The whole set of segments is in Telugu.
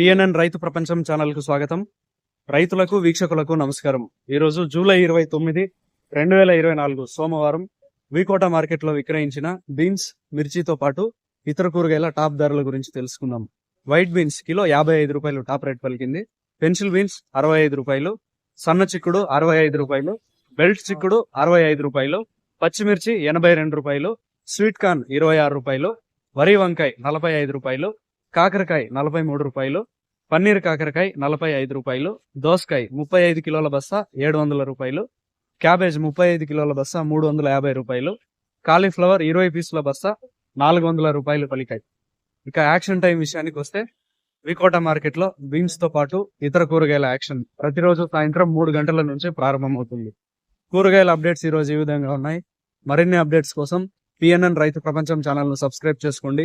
పిఎన్ఎన్ రైతు ప్రపంచం ఛానల్కు స్వాగతం. రైతులకు వీక్షకులకు నమస్కారం. ఈరోజు జూలై ఇరవై తొమ్మిది రెండు వేల ఇరవై నాలుగు సోమవారం వికోట మార్కెట్లో విక్రయించిన బీన్స్ మిర్చితో పాటు ఇతర కూరగాయల టాప్ ధరల గురించి తెలుసుకుందాం. వైట్ బీన్స్ కిలో యాభై ఐదు రూపాయలు టాప్ రేట్ పలికింది. పెన్సిల్ బీన్స్ అరవై ఐదు రూపాయలు సన్న చిక్కుడు అరవై ఐదు రూపాయలు బెల్ట్ చిక్కుడు అరవై ఐదు రూపాయలు పచ్చిమిర్చి ఎనభై రెండు రూపాయలు స్వీట్ కార్న్ ఇరవై ఆరు రూపాయలు వరి వంకాయ నలభై ఐదు రూపాయలు కాకరకాయ నలభై మూడు రూపాయలు పన్నీర్ కాకరకాయ నలభై ఐదు రూపాయలు దోసకాయ ముప్పై ఐదు కిలోల బస్తా ఏడు వందల రూపాయలు క్యాబేజ్ ముప్పై ఐదు కిలోల బస్తా మూడు వందల యాభై రూపాయలు కాలీఫ్లవర్ ఇరవై పీసుల బస్తా నాలుగు వందల రూపాయలు పలికాయి. ఇక యాక్షన్ టైం విషయానికి వస్తే వికోట మార్కెట్లో బీన్స్తో పాటు ఇతర కూరగాయల యాక్షన్ ప్రతిరోజు సాయంత్రం మూడు గంటల నుంచి ప్రారంభమవుతుంది. కూరగాయల అప్డేట్స్ ఈ రోజు ఈ విధంగా ఉన్నాయి. మరిన్ని అప్డేట్స్ కోసం పిఎన్ఎన్ రైతు ప్రపంచం ఛానల్ను సబ్స్క్రైబ్ చేసుకోండి.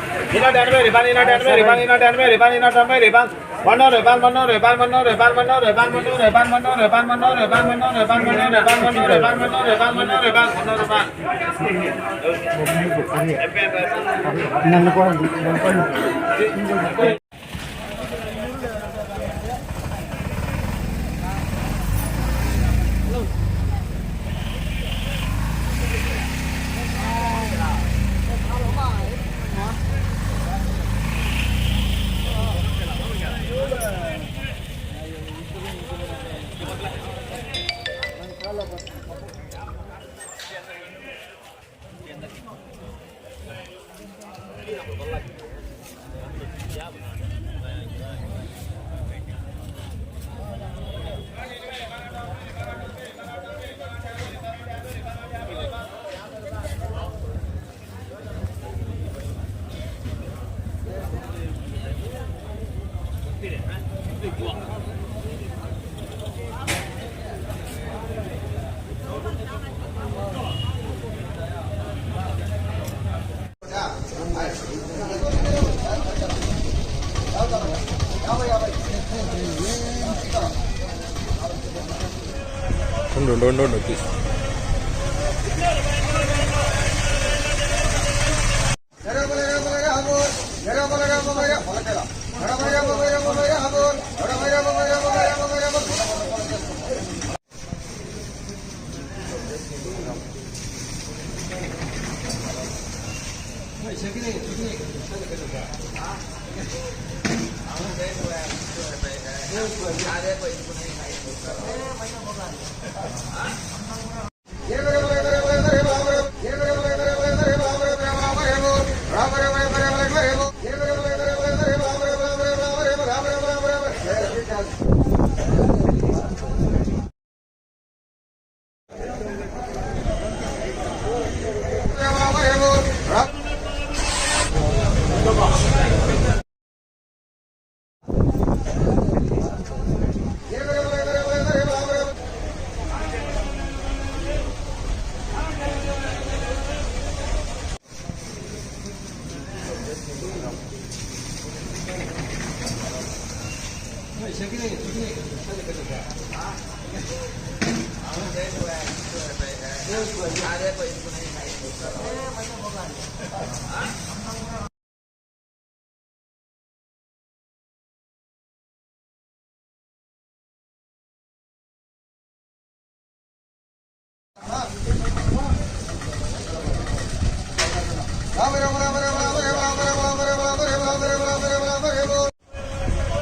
Rebound down the middle, rebound down the middle, rebound down the middle, rebound down. One no, rebound, one no, rebound, one no, rebound, one no, rebound, one no, rebound, one no, rebound, one no, rebound, one no, rebound, no, no, no, no, Allah'a No, no, no, no, ah, please. Gracias. Pues, pues, 哎，晚上好，哥。राम Ram Ram Ram